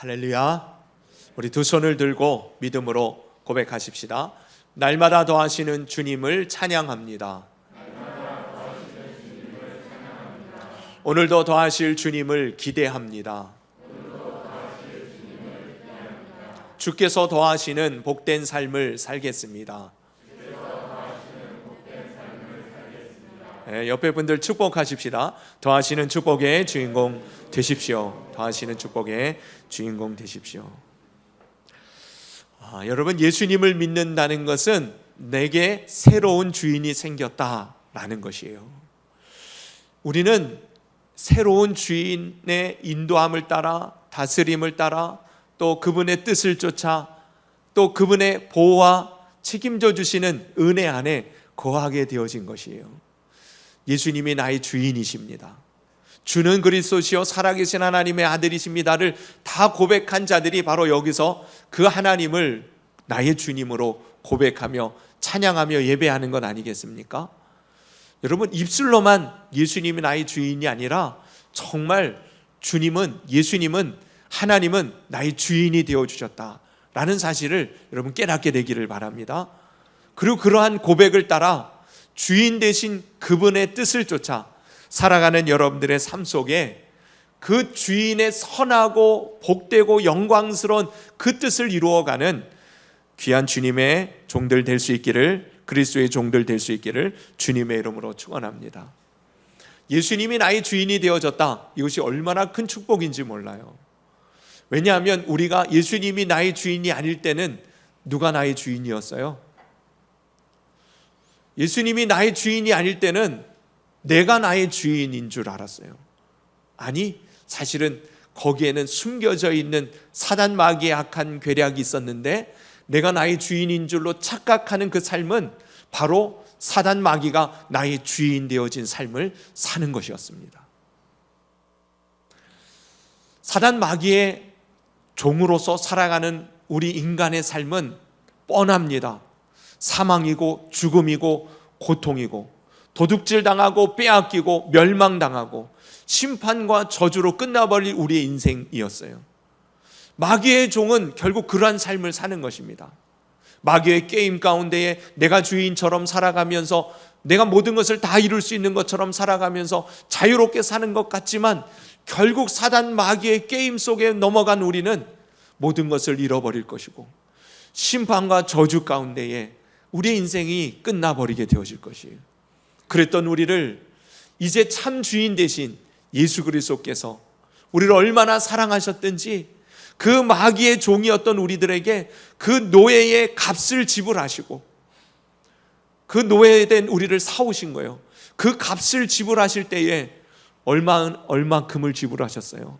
할렐루야. 우리 두 손을 들고 믿음으로 고백하십시다. 날마다 더하시는 주님을 찬양합니다. 오늘도 더하실 주님을 기대합니다. 주께서 더하시는 복된 삶을 살겠습니다. 옆에 분들 축복하십시다. 더하시는 축복의 주인공 되십시오. 더하시는 축복의 주인공 되십시오. 아, 여러분 예수님을 믿는다는 것은 내게 새로운 주인이 생겼다라는 것이에요. 우리는 새로운 주인의 인도함을 따라 다스림을 따라 또 그분의 뜻을 쫓아 또 그분의 보호와 책임져 주시는 은혜 안에 거하게 되어진 것이에요. 예수님이 나의 주인이십니다. 주는 그리스도시요 살아계신 하나님의 아들이십니다를 다 고백한 자들이 바로 여기서 그 하나님을 나의 주님으로 고백하며 찬양하며 예배하는 것 아니겠습니까? 여러분 입술로만 예수님이 나의 주인이 아니라 정말 주님은 예수님은 하나님은 나의 주인이 되어 주셨다라는 사실을 여러분 깨닫게 되기를 바랍니다. 그리고 그러한 고백을 따라 주인 대신 그분의 뜻을 쫓아 살아가는 여러분들의 삶 속에 그 주인의 선하고 복되고 영광스러운 그 뜻을 이루어가는 귀한 주님의 종들 될 수 있기를 그리스도의 종들 될 수 있기를 주님의 이름으로 축원합니다. 예수님이 나의 주인이 되어졌다. 이것이 얼마나 큰 축복인지 몰라요. 왜냐하면 우리가 예수님이 나의 주인이 아닐 때는 누가 나의 주인이었어요? 예수님이 나의 주인이 아닐 때는 내가 나의 주인인 줄 알았어요. 아니, 사실은 거기에는 숨겨져 있는 사단 마귀의 악한 괴략이 있었는데 내가 나의 주인인 줄로 착각하는 그 삶은 바로 사단 마귀가 나의 주인 되어진 삶을 사는 것이었습니다. 사단 마귀의 종으로서 살아가는 우리 인간의 삶은 뻔합니다. 사망이고 죽음이고 고통이고 도둑질 당하고 빼앗기고 멸망당하고 심판과 저주로 끝나버릴 우리의 인생이었어요. 마귀의 종은 결국 그러한 삶을 사는 것입니다. 마귀의 게임 가운데에 내가 주인처럼 살아가면서 내가 모든 것을 다 이룰 수 있는 것처럼 살아가면서 자유롭게 사는 것 같지만 결국 사단 마귀의 게임 속에 넘어간 우리는 모든 것을 잃어버릴 것이고 심판과 저주 가운데에 우리의 인생이 끝나버리게 되어질 것이에요. 그랬던 우리를 이제 참 주인 대신 예수 그리스도께서 우리를 얼마나 사랑하셨든지 그 마귀의 종이었던 우리들에게 그 노예의 값을 지불하시고 그 노예된 우리를 사오신 거예요. 그 값을 지불하실 때에 얼마 얼마큼을 지불하셨어요.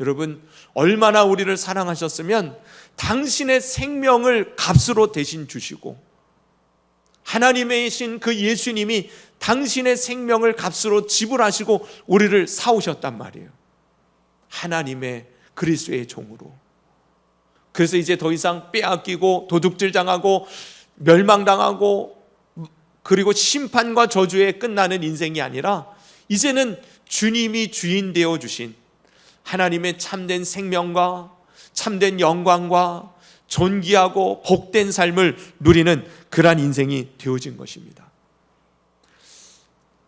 여러분 얼마나 우리를 사랑하셨으면 당신의 생명을 값으로 대신 주시고 하나님이신 그 예수님이 당신의 생명을 값으로 지불하시고 우리를 사오셨단 말이에요. 하나님의 그리스도의 종으로. 그래서 이제 더 이상 빼앗기고 도둑질 당하고 멸망당하고 그리고 심판과 저주에 끝나는 인생이 아니라 이제는 주님이 주인 되어 주신 하나님의 참된 생명과 참된 영광과 존귀하고 복된 삶을 누리는 그러한 인생이 되어진 것입니다.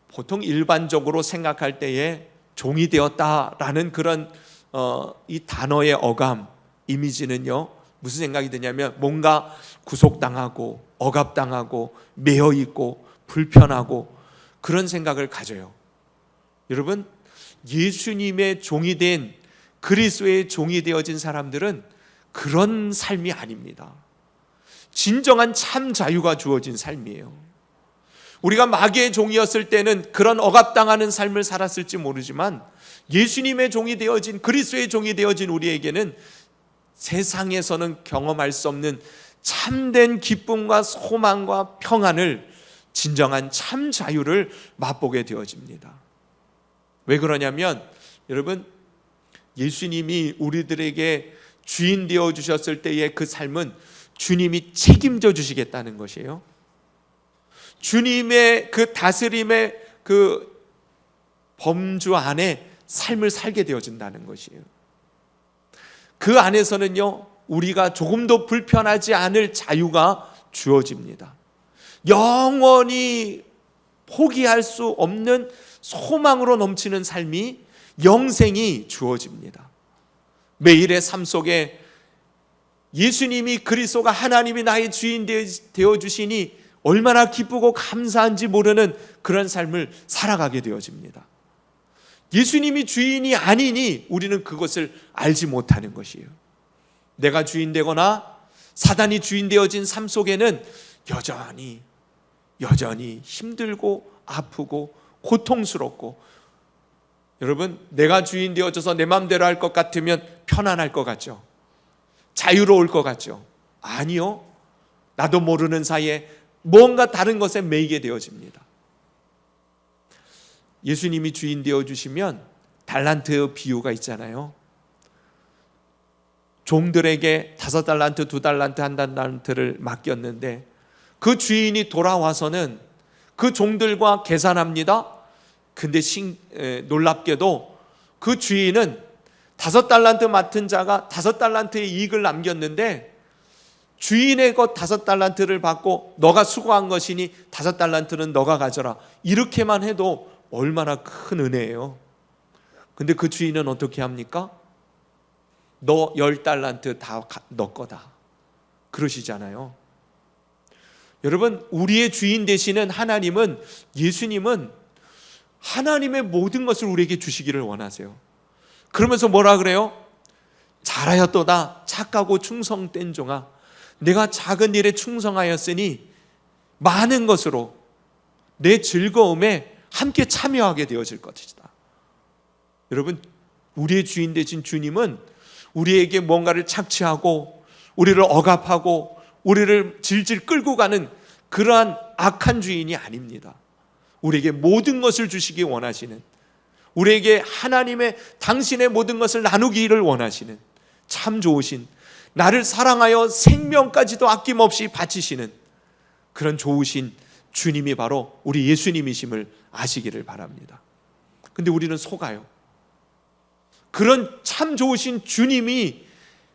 보통 일반적으로 생각할 때에 종이 되었다라는 그런 어, 이 단어의 어감 이미지는요 무슨 생각이 드냐면 뭔가 구속당하고 억압당하고 매여 있고 불편하고 그런 생각을 가져요. 여러분 예수님의 종이 된 그리스도의 종이 되어진 사람들은 그런 삶이 아닙니다. 진정한 참 자유가 주어진 삶이에요. 우리가 마귀의 종이었을 때는 그런 억압당하는 삶을 살았을지 모르지만 예수님의 종이 되어진 그리스도의 종이 되어진 우리에게는 세상에서는 경험할 수 없는 참된 기쁨과 소망과 평안을 진정한 참 자유를 맛보게 되어집니다. 왜 그러냐면 여러분 예수님이 우리들에게 주인 되어 주셨을 때의 그 삶은 주님이 책임져 주시겠다는 것이에요. 주님의 그 다스림의 그 범주 안에 삶을 살게 되어진다는 것이에요. 그 안에서는요, 우리가 조금도 불편하지 않을 자유가 주어집니다. 영원히 포기할 수 없는 소망으로 넘치는 삶이 영생이 주어집니다. 매일의 삶 속에 예수님이 그리스도가 하나님이 나의 주인 되어 주시니 얼마나 기쁘고 감사한지 모르는 그런 삶을 살아가게 되어집니다. 예수님이 주인이 아니니 우리는 그것을 알지 못하는 것이에요. 내가 주인 되거나 사단이 주인 되어진 삶 속에는 여전히 여전히 힘들고 아프고 고통스럽고 여러분 내가 주인 되어져서 내 마음대로 할 것 같으면 편안할 것 같죠. 자유로울 것 같죠. 아니요. 나도 모르는 사이에 뭔가 다른 것에 매이게 되어집니다. 예수님이 주인 되어 주시면 달란트 비유가 있잖아요. 종들에게 다섯 달란트, 두 달란트, 한 달란트를 맡겼는데 그 주인이 돌아와서는 그 종들과 계산합니다. 근데 신, 에, 놀랍게도 그 주인은 다섯 달란트 맡은 자가 다섯 달란트의 이익을 남겼는데 주인의 것 다섯 달란트를 받고 너가 수고한 것이니 다섯 달란트는 너가 가져라. 이렇게만 해도 얼마나 큰 은혜예요. 근데 그 주인은 어떻게 합니까? 너 열 달란트 다 너 거다. 그러시잖아요. 여러분, 우리의 주인 되시는 하나님은 예수님은 하나님의 모든 것을 우리에게 주시기를 원하세요. 그러면서 뭐라 그래요? 잘하였도다 착하고 충성된 종아 내가 작은 일에 충성하였으니 많은 것으로 내 즐거움에 함께 참여하게 되어질 것이다. 여러분, 우리의 주인 되신 주님은 우리에게 뭔가를 착취하고 우리를 억압하고 우리를 질질 끌고 가는 그러한 악한 주인이 아닙니다. 우리에게 모든 것을 주시기 원하시는 우리에게 하나님의 당신의 모든 것을 나누기를 원하시는 참 좋으신 나를 사랑하여 생명까지도 아낌없이 바치시는 그런 좋으신 주님이 바로 우리 예수님이심을 아시기를 바랍니다. 근데 우리는 속아요. 그런 참 좋으신 주님이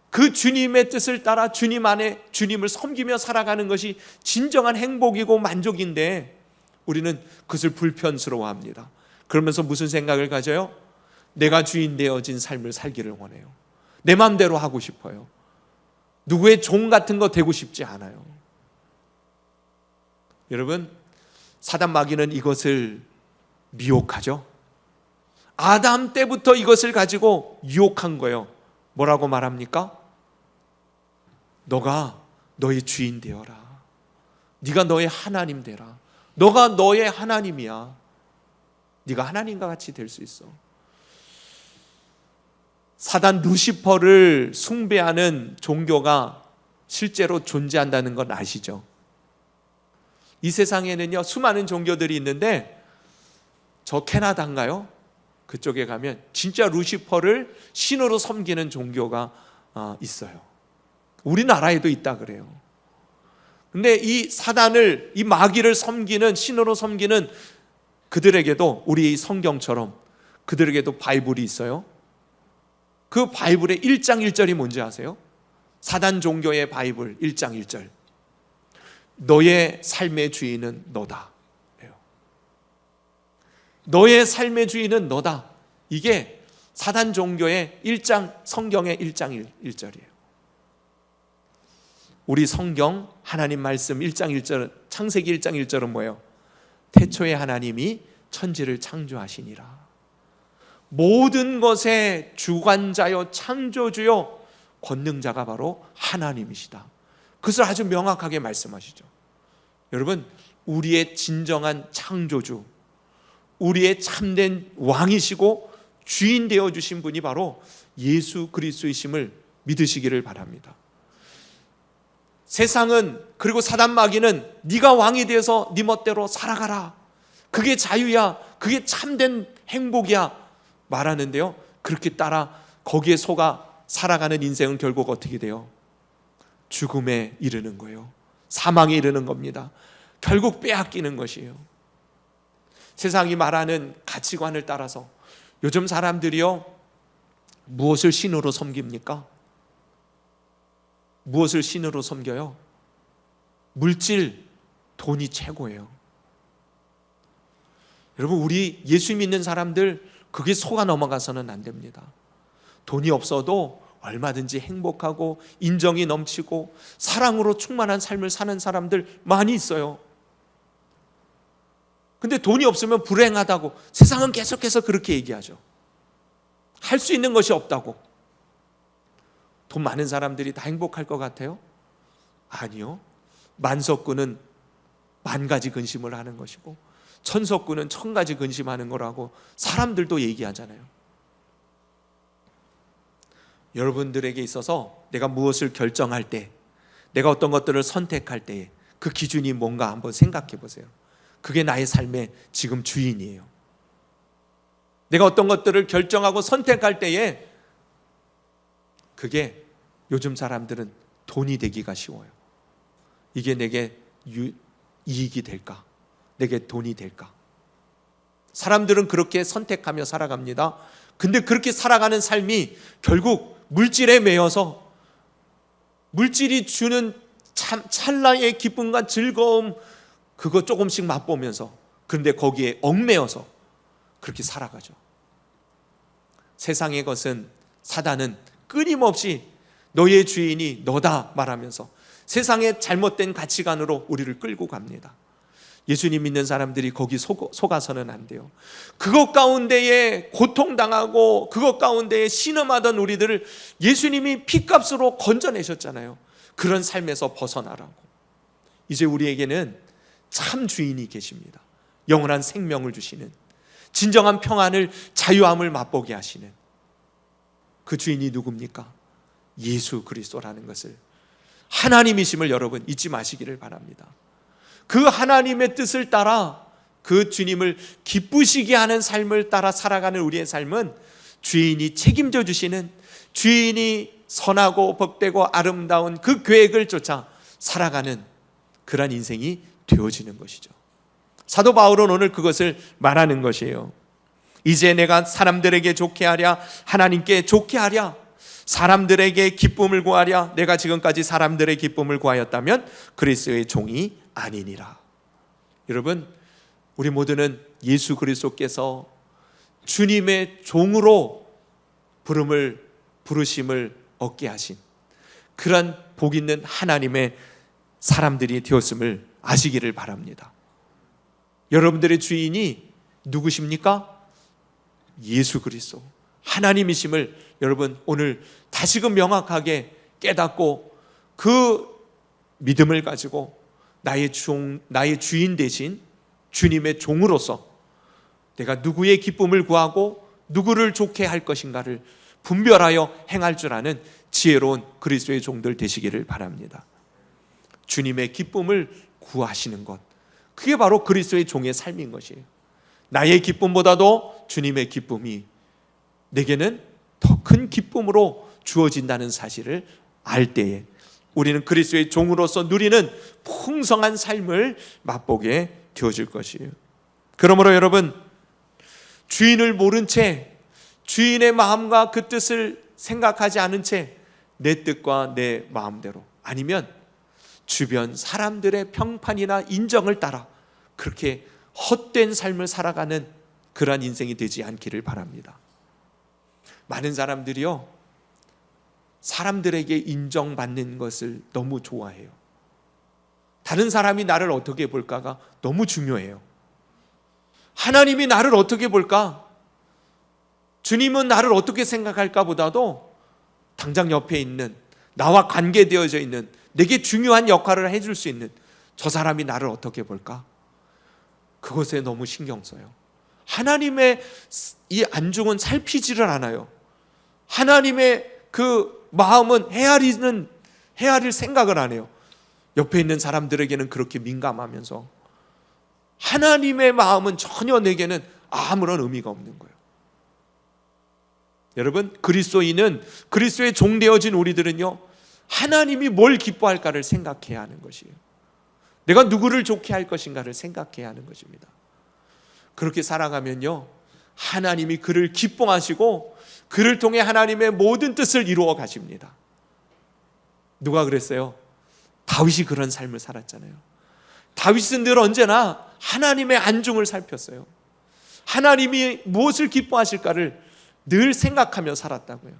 그 주님의 뜻을 따라 주님 안에 주님을 섬기며 살아가는 것이 진정한 행복이고 만족인데 우리는 그것을 불편스러워 합니다. 그러면서 무슨 생각을 가져요? 내가 주인 되어진 삶을 살기를 원해요. 내 마음대로 하고 싶어요. 누구의 종 같은 거 되고 싶지 않아요. 여러분, 사단 마귀는 이것을 미혹하죠. 아담 때부터 이것을 가지고 유혹한 거예요. 뭐라고 말합니까? 너가 너의 주인 되어라. 네가 너의 하나님 되라. 너가 너의 하나님이야. 네가 하나님과 같이 될 수 있어. 사단 루시퍼를 숭배하는 종교가 실제로 존재한다는 건 아시죠? 이 세상에는요, 수많은 종교들이 있는데, 저 캐나다인가요? 그쪽에 가면 진짜 루시퍼를 신으로 섬기는 종교가 어, 있어요. 우리나라에도 있다 그래요. 근데 이 사단을, 이 마귀를 섬기는, 신으로 섬기는 그들에게도 우리 성경처럼 그들에게도 바이블이 있어요. 그 바이블의 1장 1절이 뭔지 아세요? 사단 종교의 바이블 1장 1절. 너의 삶의 주인은 너다. 너의 삶의 주인은 너다. 이게 사단 종교의 1장 성경의 1장 1, 절이에요 우리 성경 하나님 말씀 1장 1절 창세기 1장 1절은 뭐예요? 태초에 하나님이 천지를 창조하시니라. 모든 것의 주관자요 창조주요 권능자가 바로 하나님이시다. 그것을 아주 명확하게 말씀하시죠. 여러분, 우리의 진정한 창조주, 우리의 참된 왕이시고 주인 되어 주신 분이 바로 예수 그리스도이심을 믿으시기를 바랍니다. 세상은 그리고 사단 마귀는 네가 왕이 되어서 네 멋대로 살아가라. 그게 자유야. 그게 참된 행복이야. 말하는데요. 그렇게 따라 거기에 속아 살아가는 인생은 결국 어떻게 돼요? 죽음에 이르는 거예요. 사망에 이르는 겁니다. 결국 빼앗기는 것이에요. 세상이 말하는 가치관을 따라서 요즘 사람들이요 무엇을 신으로 섬깁니까? 무엇을 신으로 섬겨요? 물질, 돈이 최고예요. 여러분, 우리 예수 믿는 사람들 그게 속아 넘어가서는 안 됩니다. 돈이 없어도 얼마든지 행복하고 인정이 넘치고 사랑으로 충만한 삶을 사는 사람들 많이 있어요. 근데 돈이 없으면 불행하다고 세상은 계속해서 그렇게 얘기하죠. 할 수 있는 것이 없다고. 돈 많은 사람들이 다 행복할 것 같아요? 아니요. 만석구는 만 가지 근심을 하는 것이고 천석구는 천 가지 근심하는 거라고 사람들도 얘기하잖아요. 여러분들에게 있어서 내가 무엇을 결정할 때, 내가 어떤 것들을 선택할 때 그 기준이 뭔가 한번 생각해 보세요. 그게 나의 삶의 지금 주인이에요. 내가 어떤 것들을 결정하고 선택할 때에 그게 요즘 사람들은 돈이 되기가 쉬워요. 이게 내게 유, 이익이 될까? 내게 돈이 될까? 사람들은 그렇게 선택하며 살아갑니다. 근데 그렇게 살아가는 삶이 결국 물질에 매여서 물질이 주는 참 찰나의 기쁨과 즐거움 그거 조금씩 맛보면서 그런데 거기에 얽매여서 그렇게 살아가죠. 세상의 것은 사단은 끊임없이 너의 주인이 너다 말하면서 세상의 잘못된 가치관으로 우리를 끌고 갑니다. 예수님 믿는 사람들이 거기 속아서는 안 돼요. 그것 가운데에 고통당하고 그것 가운데에 신음하던 우리들을 예수님이 피값으로 건져내셨잖아요. 그런 삶에서 벗어나라고. 이제 우리에게는 참 주인이 계십니다. 영원한 생명을 주시는 진정한 평안을 자유함을 맛보게 하시는 그 주인이 누굽니까? 예수 그리스도라는 것을 하나님이심을 여러분 잊지 마시기를 바랍니다. 그 하나님의 뜻을 따라 그 주님을 기쁘시게 하는 삶을 따라 살아가는 우리의 삶은 주인이 책임져 주시는 주인이 선하고 복되고 아름다운 그 계획을 쫓아 살아가는 그러한 인생이 되어지는 것이죠. 사도 바울은 오늘 그것을 말하는 것이에요. 이제 내가 사람들에게 좋게 하랴 하나님께 좋게 하랴 사람들에게 기쁨을 구하랴 내가 지금까지 사람들의 기쁨을 구하였다면 그리스도의 종이 아니니라. 여러분 우리 모두는 예수 그리스도께서 주님의 종으로 부름을 부르심을 얻게 하신 그런 복 있는 하나님의 사람들이 되었음을 아시기를 바랍니다. 여러분들의 주인이 누구십니까? 예수 그리스도 하나님이심을 여러분 오늘 다시금 명확하게 깨닫고 그 믿음을 가지고 나의 종 나의 주인 대신 주님의 종으로서 내가 누구의 기쁨을 구하고 누구를 좋게 할 것인가를 분별하여 행할 줄 아는 지혜로운 그리스도의 종들 되시기를 바랍니다. 주님의 기쁨을 구하시는 것. 그게 바로 그리스도의 종의 삶인 것이에요. 나의 기쁨보다도 주님의 기쁨이 내게는 더 큰 기쁨으로 주어진다는 사실을 알 때에 우리는 그리스도의 종으로서 누리는 풍성한 삶을 맛보게 되어질 것이에요. 그러므로 여러분 주인을 모른 채 주인의 마음과 그 뜻을 생각하지 않은 채 내 뜻과 내 마음대로 아니면 주변 사람들의 평판이나 인정을 따라 그렇게 헛된 삶을 살아가는 그러한 인생이 되지 않기를 바랍니다. 많은 사람들이요, 사람들에게 인정받는 것을 너무 좋아해요. 다른 사람이 나를 어떻게 볼까가 너무 중요해요. 하나님이 나를 어떻게 볼까? 주님은 나를 어떻게 생각할까 보다도 당장 옆에 있는 나와 관계되어져 있는 내게 중요한 역할을 해줄 수 있는 저 사람이 나를 어떻게 볼까? 그것에 너무 신경 써요. 하나님의 이 안중은 살피지를 않아요. 하나님의 그 마음은 헤아리는 헤아릴 생각을 안 해요. 옆에 있는 사람들에게는 그렇게 민감하면서 하나님의 마음은 전혀 내게는 아무런 의미가 없는 거예요. 여러분 그리스도인은 그리스도의 종 되어진 우리들은요 하나님이 뭘 기뻐할까를 생각해야 하는 것이에요. 내가 누구를 좋게 할 것인가를 생각해야 하는 것입니다. 그렇게 살아가면요 하나님이 그를 기뻐하시고 그를 통해 하나님의 모든 뜻을 이루어 가십니다. 누가 그랬어요? 다윗이 그런 삶을 살았잖아요. 다윗은 늘 언제나 하나님의 안중을 살폈어요. 하나님이 무엇을 기뻐하실까를 늘 생각하며 살았다고요.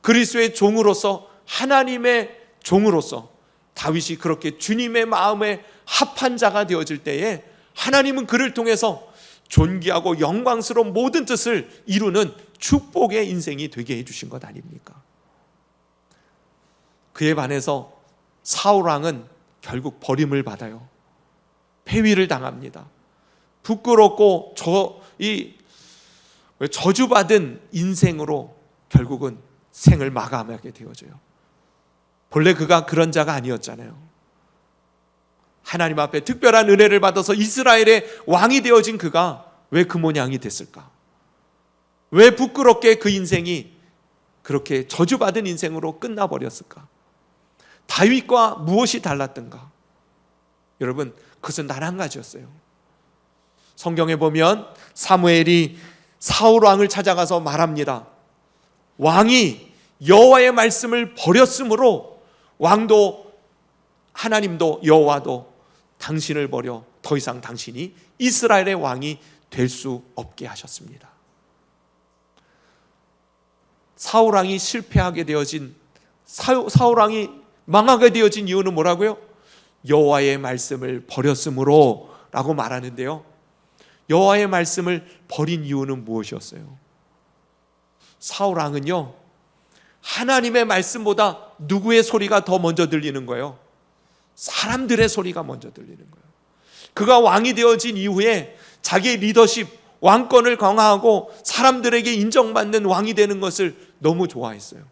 그리스도의 종으로서 하나님의 종으로서 다윗이 그렇게 주님의 마음에 합한 자가 되어질 때에 하나님은 그를 통해서 존귀하고 영광스러운 모든 뜻을 이루는 축복의 인생이 되게 해주신 것 아닙니까? 그에 반해서 사울 왕은 결국 버림을 받아요. 폐위를 당합니다. 부끄럽고 저 이 저주받은 인생으로 결국은 생을 마감하게 되어져요. 본래 그가 그런 자가 아니었잖아요. 하나님 앞에 특별한 은혜를 받아서 이스라엘의 왕이 되어진 그가 왜 그 모양이 됐을까? 왜 부끄럽게 그 인생이 그렇게 저주받은 인생으로 끝나버렸을까? 다윗과 무엇이 달랐던가? 여러분, 그것은 단한 가지였어요. 성경에 보면 사무엘이 사울 왕을 찾아가서 말합니다. 왕이 여호와의 말씀을 버렸으므로 왕도 하나님도 여호와도 당신을 버려 더 이상 당신이 이스라엘의 왕이 될 수 없게 하셨습니다. 사울 왕이 실패하게 되어진 사울 왕이 망하게 되어진 이유는 뭐라고요? 여호와의 말씀을 버렸으므로라고 말하는데요. 여호와의 말씀을 버린 이유는 무엇이었어요? 사울 왕은요. 하나님의 말씀보다 누구의 소리가 더 먼저 들리는 거예요? 사람들의 소리가 먼저 들리는 거예요. 그가 왕이 되어진 이후에 자기의 리더십, 왕권을 강화하고 사람들에게 인정받는 왕이 되는 것을 너무 좋아했어요.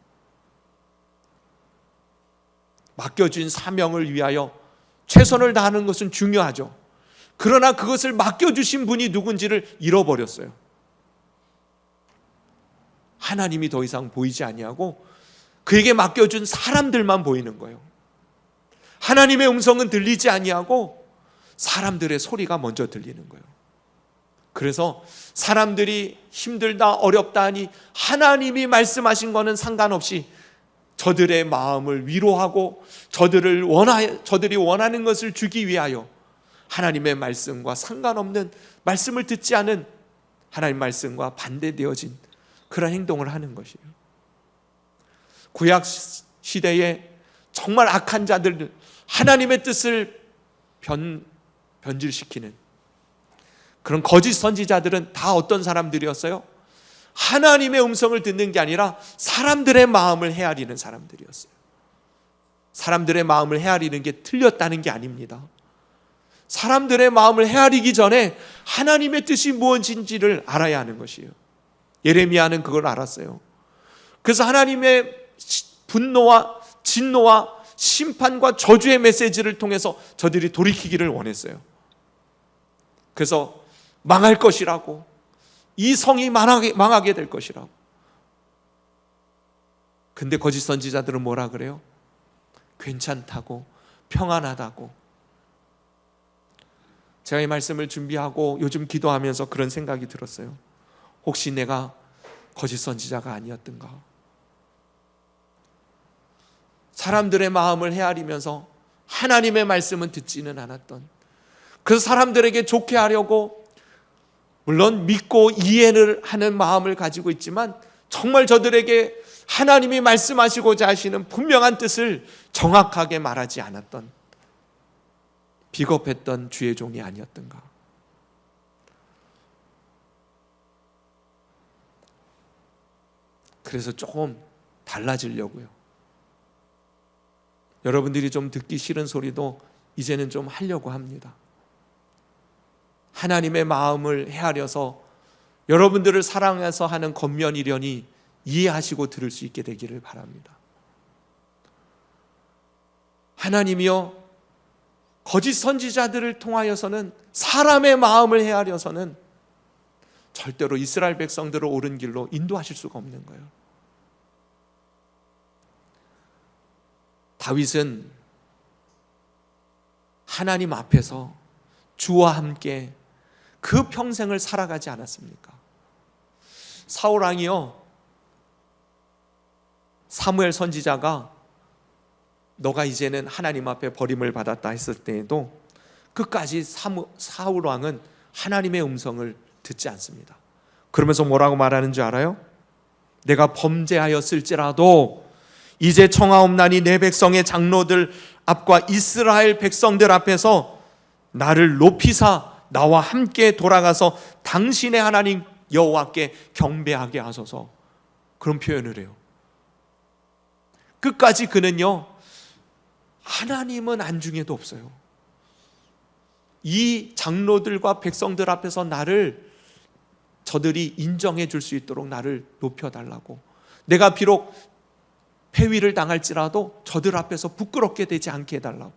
맡겨진 사명을 위하여 최선을 다하는 것은 중요하죠. 그러나 그것을 맡겨주신 분이 누군지를 잃어버렸어요. 하나님이 더 이상 보이지 아니하고 그에게 맡겨준 사람들만 보이는 거예요. 하나님의 음성은 들리지 아니하고 사람들의 소리가 먼저 들리는 거예요. 그래서 사람들이 힘들다 어렵다 하니 하나님이 말씀하신 거는 상관없이 저들의 마음을 위로하고 저들을 원하 저들이 원하는 것을 주기 위하여 하나님의 말씀과 상관없는 말씀을 듣지 않은 하나님 말씀과 반대되어진 그런 행동을 하는 것이에요. 구약 시대에 정말 악한 자들 하나님의 뜻을 변 변질시키는 그런 거짓 선지자들은 다 어떤 사람들이었어요? 하나님의 음성을 듣는 게 아니라 사람들의 마음을 헤아리는 사람들이었어요. 사람들의 마음을 헤아리는 게 틀렸다는 게 아닙니다. 사람들의 마음을 헤아리기 전에 하나님의 뜻이 무엇인지를 알아야 하는 것이에요. 예레미야는 그걸 알았어요. 그래서 하나님의 분노와 진노와 심판과 저주의 메시지를 통해서 저들이 돌이키기를 원했어요. 그래서 망할 것이라고 이 성이 망하게, 망하게 될 것이라고. 근데 거짓 선지자들은 뭐라 그래요? 괜찮다고 평안하다고 제가 이 말씀을 준비하고 요즘 기도하면서 그런 생각이 들었어요. 혹시 내가 거짓 선지자가 아니었던가? 사람들의 마음을 헤아리면서 하나님의 말씀은 듣지는 않았던 그 사람들에게 좋게 하려고 물론 믿고 이해를 하는 마음을 가지고 있지만 정말 저들에게 하나님이 말씀하시고자 하시는 분명한 뜻을 정확하게 말하지 않았던 비겁했던 주의 종이 아니었던가. 그래서 조금 달라지려고요. 여러분들이 좀 듣기 싫은 소리도 이제는 좀 하려고 합니다. 하나님의 마음을 헤아려서 여러분들을 사랑해서 하는 겉면이려니 이해하시고 들을 수 있게 되기를 바랍니다. 하나님이여 거짓 선지자들을 통하여서는 사람의 마음을 헤아려서는 절대로 이스라엘 백성들을 옳은 길로 인도하실 수가 없는 거예요. 다윗은 하나님 앞에서 주와 함께 그 평생을 살아가지 않았습니까? 사울 왕이요. 사무엘 선지자가 너가 이제는 하나님 앞에 버림을 받았다 했을 때에도 끝까지 사무- 사울 왕은 하나님의 음성을 듣지 않습니다. 그러면서 뭐라고 말하는 줄 알아요? 내가 범죄하였을지라도 이제 청하옵나니 내 백성의 장로들 앞과 이스라엘 백성들 앞에서 나를 높이사 나와 함께 돌아가서 당신의 하나님 여호와께 경배하게 하소서 그런 표현을 해요. 끝까지 그는요 하나님은 안중에도 없어요. 이 장로들과 백성들 앞에서 나를 저들이 인정해 줄 수 있도록 나를 높여 달라고. 내가 비록 폐위를 당할지라도 저들 앞에서 부끄럽게 되지 않게 해달라고.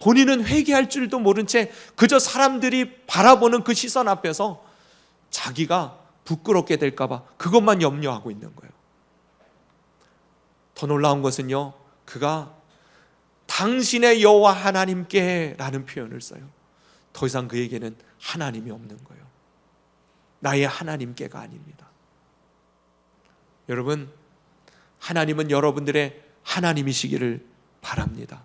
본인은 회개할 줄도 모른 채 그저 사람들이 바라보는 그 시선 앞에서 자기가 부끄럽게 될까봐 그것만 염려하고 있는 거예요. 더 놀라운 것은요, 그가 당신의 여호와 하나님께라는 표현을 써요. 더 이상 그에게는 하나님이 없는 거예요. 나의 하나님께가 아닙니다. 여러분, 하나님은 여러분들의 하나님이시기를 바랍니다.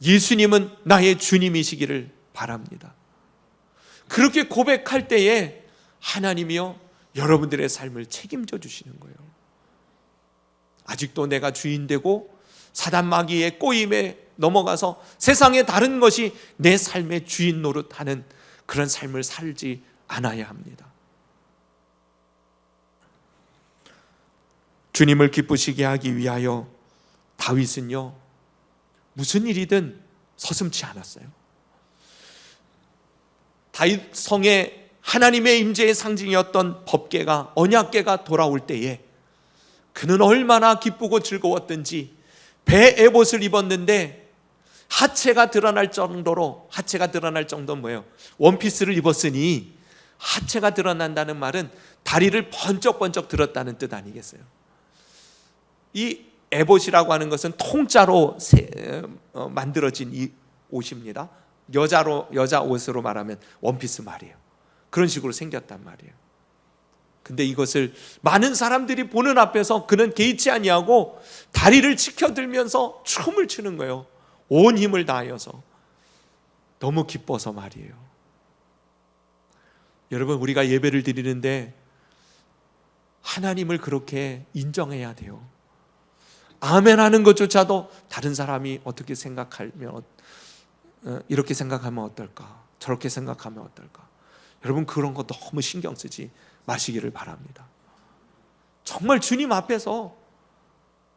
예수님은 나의 주님이시기를 바랍니다. 그렇게 고백할 때에 하나님이요, 여러분들의 삶을 책임져 주시는 거예요. 아직도 내가 주인 되고 사단 마귀의 꼬임에 넘어가서 세상의 다른 것이 내 삶의 주인 노릇하는 그런 삶을 살지 않아야 합니다. 주님을 기쁘시게 하기 위하여 다윗은요 무슨 일이든 서슴치 않았어요. 다윗 성에 하나님의 임재의 상징이었던 법계가 언약계가 돌아올 때에 그는 얼마나 기쁘고 즐거웠던지 배 에봇을 입었는데 하체가 드러날 정도로 하체가 드러날 정도는 뭐예요? 원피스를 입었으니 하체가 드러난다는 말은 다리를 번쩍번쩍 들었다는 뜻 아니겠어요? 이 에봇이라고 하는 것은 통짜로 세, 어, 만들어진 이 옷입니다. 여자로 여자 옷으로 말하면 원피스 말이에요. 그런 식으로 생겼단 말이에요. 근데 이것을 많은 사람들이 보는 앞에서 그는 개의치 아니하고 다리를 치켜들면서 춤을 추는 거예요. 온 힘을 다하여서 너무 기뻐서 말이에요. 여러분 우리가 예배를 드리는데 하나님을 그렇게 인정해야 돼요. 아멘 하는 것조차도 다른 사람이 어떻게 생각하면 어, 이렇게 생각하면 어떨까? 저렇게 생각하면 어떨까? 여러분 그런 거 너무 신경 쓰지 마시기를 바랍니다. 정말 주님 앞에서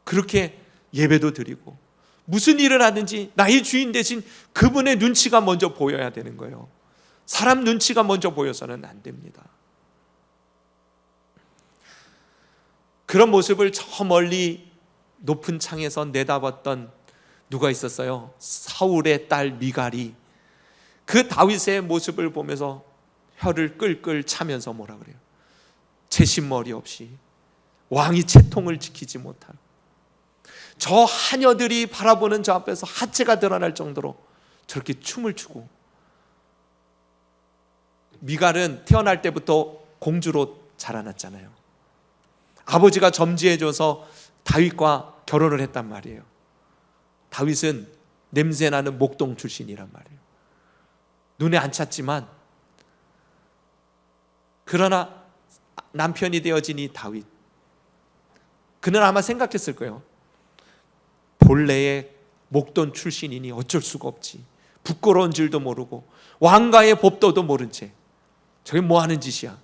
그렇게 예배도 드리고 무슨 일을 하든지 나의 주인 대신 그분의 눈치가 먼저 보여야 되는 거예요. 사람 눈치가 먼저 보여서는 안 됩니다. 그런 모습을 저 멀리 높은 창에서 내다봤던 누가 있었어요? 사울의 딸 미갈이 그 다윗의 모습을 보면서 혀를 끌끌 차면서 뭐라 그래요? 채신머리 없이 왕이 채통을 지키지 못한 저 하녀들이 바라보는 저 앞에서 하체가 드러날 정도로 저렇게 춤을 추고 미갈은 태어날 때부터 공주로 자라났잖아요. 아버지가 점지해줘서 다윗과 결혼을 했단 말이에요. 다윗은 냄새나는 목동 출신이란 말이에요. 눈에 안 찼지만 그러나 남편이 되어진 이 다윗 그는 아마 생각했을 거예요. 본래의 목돈 출신이니 어쩔 수가 없지. 부끄러운 줄도 모르고 왕가의 법도도 모른 채 저게 뭐 하는 짓이야.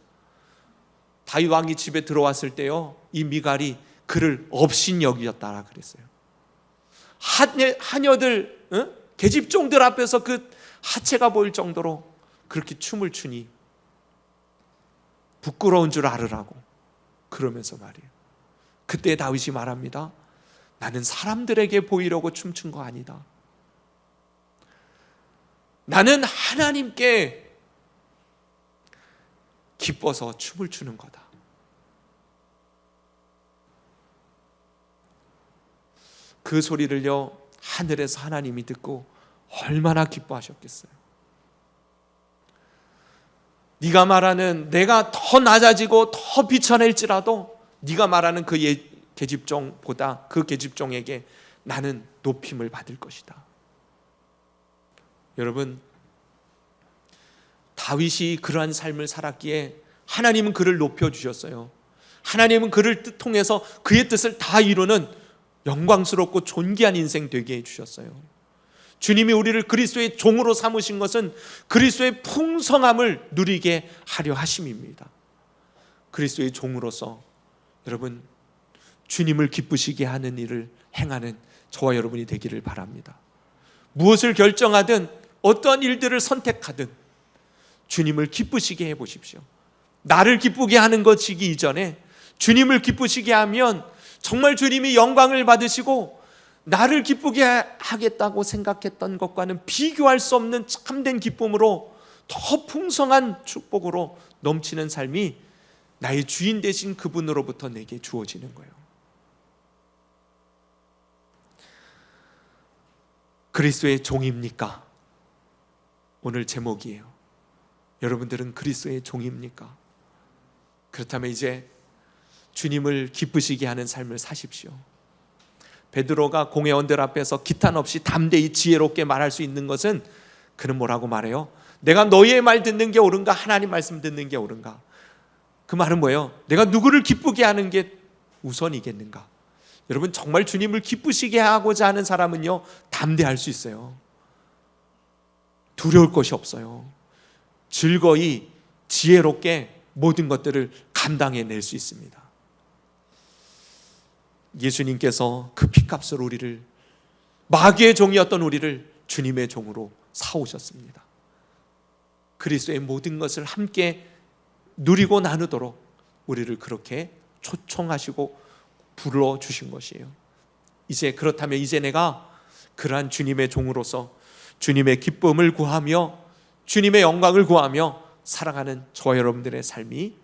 다윗 왕이 집에 들어왔을 때요. 이 미갈이 그를 업신 여기었다라 그랬어요. 하녀, 하녀들 어? 계집종들 앞에서 그 하체가 보일 정도로 그렇게 춤을 추니 부끄러운 줄 알으라고 그러면서 말이에요. 그때 다윗이 말합니다. 나는 사람들에게 보이려고 춤춘 거 아니다. 나는 하나님께 기뻐서 춤을 추는 거다. 그 소리를요, 하늘에서 하나님이 듣고 얼마나 기뻐하셨겠어요. 네가 말하는 내가 더 낮아지고 더 비춰낼지라도 네가 말하는 그 예, 계집종보다 그 계집종에게 나는 높임을 받을 것이다. 여러분 다윗이 그러한 삶을 살았기에 하나님은 그를 높여 주셨어요. 하나님은 그를 뜻 통해서 그의 뜻을 다 이루는 영광스럽고 존귀한 인생 되게 해 주셨어요. 주님이 우리를 그리스도의 종으로 삼으신 것은 그리스도의 풍성함을 누리게 하려 하심입니다. 그리스도의 종으로서 여러분 주님을 기쁘시게 하는 일을 행하는 저와 여러분이 되기를 바랍니다. 무엇을 결정하든 어떠한 일들을 선택하든 주님을 기쁘시게 해 보십시오. 나를 기쁘게 하는 것이기 이전에 주님을 기쁘시게 하면 정말 주님이 영광을 받으시고 나를 기쁘게 하겠다고 생각했던 것과는 비교할 수 없는 참된 기쁨으로 더 풍성한 축복으로 넘치는 삶이 나의 주인 되신 그분으로부터 내게 주어지는 거예요. 그리스도의 종입니까? 오늘 제목이에요. 여러분들은 그리스도의 종입니까? 그렇다면 이제 주님을 기쁘시게 하는 삶을 사십시오. 베드로가 공회원들 앞에서 기탄 없이 담대히 지혜롭게 말할 수 있는 것은 그는 뭐라고 말해요? 내가 너희의 말 듣는 게 옳은가? 하나님 말씀 듣는 게 옳은가? 그 말은 뭐예요? 내가 누구를 기쁘게 하는 게 우선이겠는가? 여러분 정말 주님을 기쁘시게 하고자 하는 사람은요 담대할 수 있어요. 두려울 것이 없어요. 즐거이 지혜롭게 모든 것들을 감당해낼 수 있습니다. 예수님께서 그 피값을 우리를 마귀의 종이었던 우리를 주님의 종으로 사오셨습니다. 그리스도의 모든 것을 함께 누리고 나누도록 우리를 그렇게 초청하시고 불러 주신 것이에요. 이제 그렇다면 이제 내가 그러한 주님의 종으로서 주님의 기쁨을 구하며 주님의 영광을 구하며 살아가는 저 여러분들의 삶이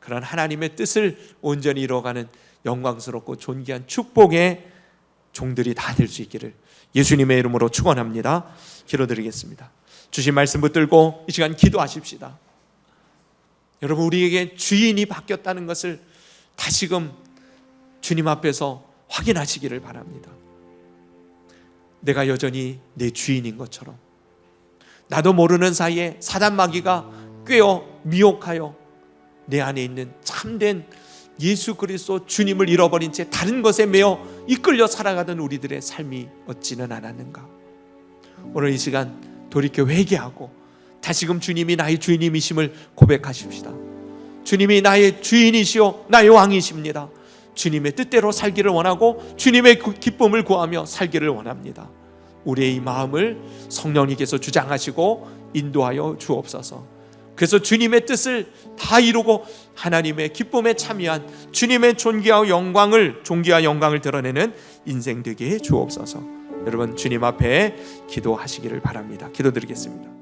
그런 하나님의 뜻을 온전히 이루어가는 영광스럽고 존귀한 축복의 종들이 다 될 수 있기를 예수님의 이름으로 축원합니다. 기도드리겠습니다. 주신 말씀 붙들고 이 시간 기도하십시다. 여러분 우리에게 주인이 바뀌었다는 것을 다시금 주님 앞에서 확인하시기를 바랍니다. 내가 여전히 내 주인인 것처럼 나도 모르는 사이에 사단 마귀가 꿰어 미혹하여 내 안에 있는 참된 예수 그리스도 주님을 잃어버린 채 다른 것에 매여 이끌려 살아가던 우리들의 삶이 어찌는 않았는가? 오늘 이 시간 돌이켜 회개하고 다시금 주님이 나의 주인님이심을 고백하십시다. 주님이 나의 주인이시요 나의 왕이십니다. 주님의 뜻대로 살기를 원하고 주님의 그 기쁨을 구하며 살기를 원합니다. 우리의 이 마음을 성령님께서 주장하시고 인도하여 주옵소서. 그래서 주님의 뜻을 다 이루고 하나님의 기쁨에 참여한 주님의 존귀와 영광을 존귀와 영광을 드러내는 인생 되게 해 주옵소서. 여러분 주님 앞에 기도하시기를 바랍니다. 기도드리겠습니다.